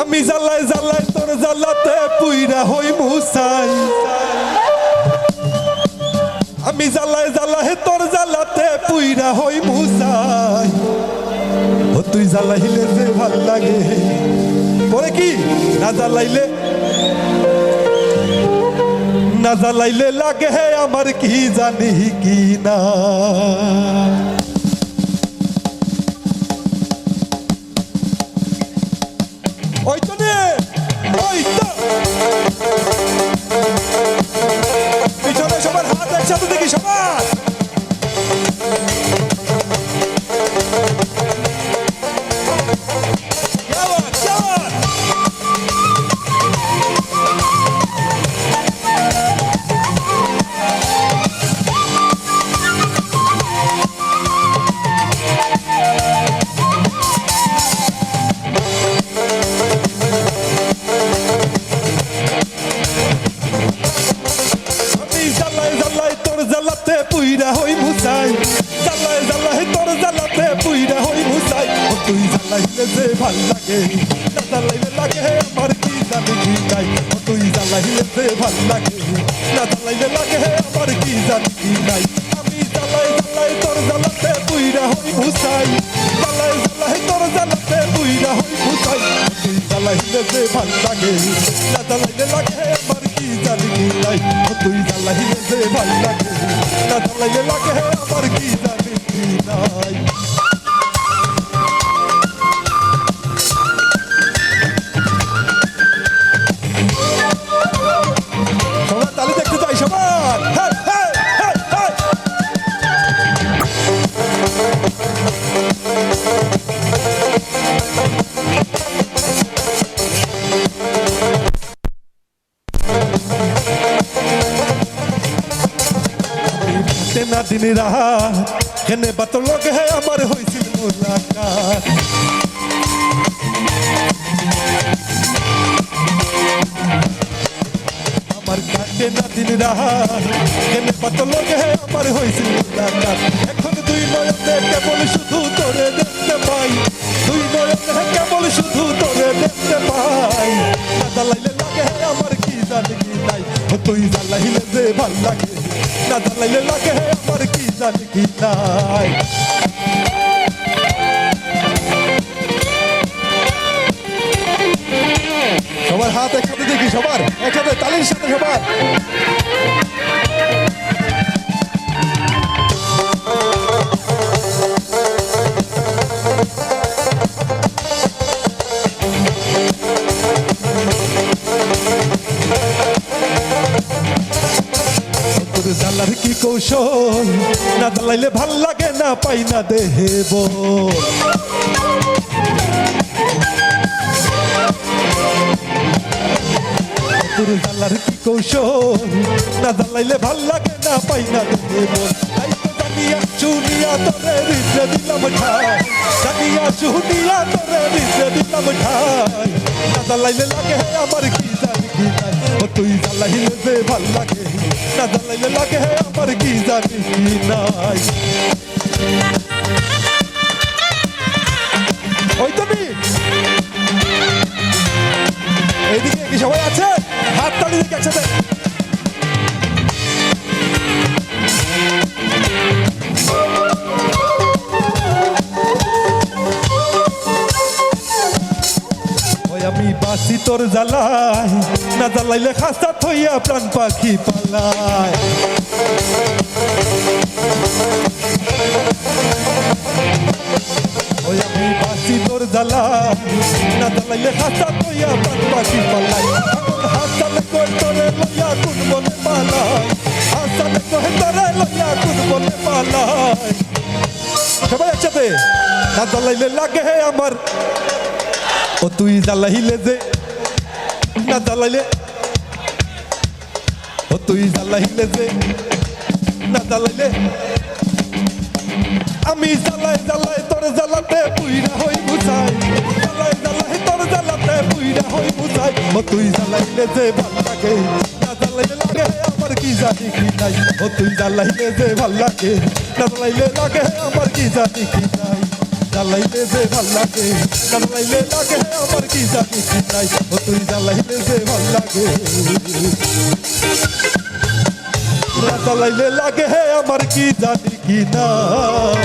আমি জ্বালাই জ্বালাই তোর জ্বালাতে পুইরা হই মুসাই। আমি জ্বালাই জ্বালাই তোর জ্বালাতে পুইরা হই মুসাই। ও তুই জ্বালাইলে যে ভালো লাগে। পরে কি? না জ্বালাইলে? না জ্বালাইলে লাগে আমার কি জানি কি না। পুইরা হই মুসাই। জ্বালাই জ্বালাই তোর জ্বালাতে পুইরা হই মুসাই। ও তুই জ্বালাইলে যে ভালো লাগে, না জ্বালাইলে লাগে আমার কি জানি কি নাই। ও তুই জ্বালাইলে যে ভালো লাগে, না জ্বালাইলে লাগে আমার কি জানি কি নাই। আমি জ্বালাই জ্বালাই তোর জ্বালাতে পুইরা হই মুসাই। জ্বালাই জ্বালাই তোর জ্বালাতে পুইরা হই মুসাই। তুই জ্বালাইলে যে ভালো লাগে, না জ্বালাইলে লাগে আমার কি জানি কি নাই। ও তুই জ্বালাইলে যে ভালো লাগে। না জ্বালাইলে লাগে আমার কি বাতে না দিন রাত। কেনে বাত লগে আমার হয়েছিল আমার কাটে না দিন রাত। কেনে বাত লগে আমার হয়েছিল এখন দুই নয়নে কেবল শুধু তোরে দেখতে পাই। দুই নয়নে কেবল শুধু তোরে দেখতে পাই। লাগে আমার কি জানি কি তুই জ্বালাইলে ভালো লাগে না দালাইলে লাগে আমার কি জানি কি নাই। সবার হাত একসাথে দেখি সবার, একসাথে তালির সাথে সবার। তোর জ্বালার কি কৌশল? না জ্বালাইলে ভালো লাগে, না পাই না দেহেব তোর জ্বালার কি কৌশল? না জ্বালাইলে ভালো লাগে, না পাই না দেহেব তাই তো জানিয়া চুনিয়া তোরে রিজে দিলাম ঠাই। জানিয়া রিজে দিলাম ঠাই। না জ্বালাইলে লাগে আমার কি জানি কি ও তুই জ্বালাইলে যে ভালো লাগে না জ্বালাইলে লাগে আমার কি জানি নাই। তোর জ্বালাই না জ্বালাইলে খাস্তা থইয়া প্রাণ পাখি পালায়। ওই আমি বাসি তোর জ্বালাই না জ্বালাইলে খাস্তা থইয়া প্রাণ পাখি পালায়। হাসালে কই তোরে লইয়া কোন বলে পালায়? হাসালে কই তোরে লইয়া কোন বলে পালায়? সবাই একসাথে, না জ্বালাইলে লাগে আমার। ও তুই জ্বালাইলে যে না জ্বালাইলে? ও তুই জ্বালাইলে যে, না জ্বালাইলে? আমি জ্বালাই জ্বালাই, তোর জ্বালাতে পুইরা হই বুঝাই। জ্বালাই জ্বালাই, তোর জ্বালাতে পুইরা হই বুঝাই। ও তুই জ্বালাইলে যে ভালো লাগে, না জ্বালাইলে লাগে, আমার কি জানি কি নাই। ও তুই জ্বালাইলে যে ভালো লাগে, না জ্বালাইলে লাগে, আমার কি জানি কি নাই। জ্বালাইলে যে ভালো লাগে, জ্বালাইলে লাগে আমার কি জানি কি নাই ও তুই জ্বালাইলে যে ভালো লাগে। জ্বালাইলে লাগে আমার কি জানি কি নাই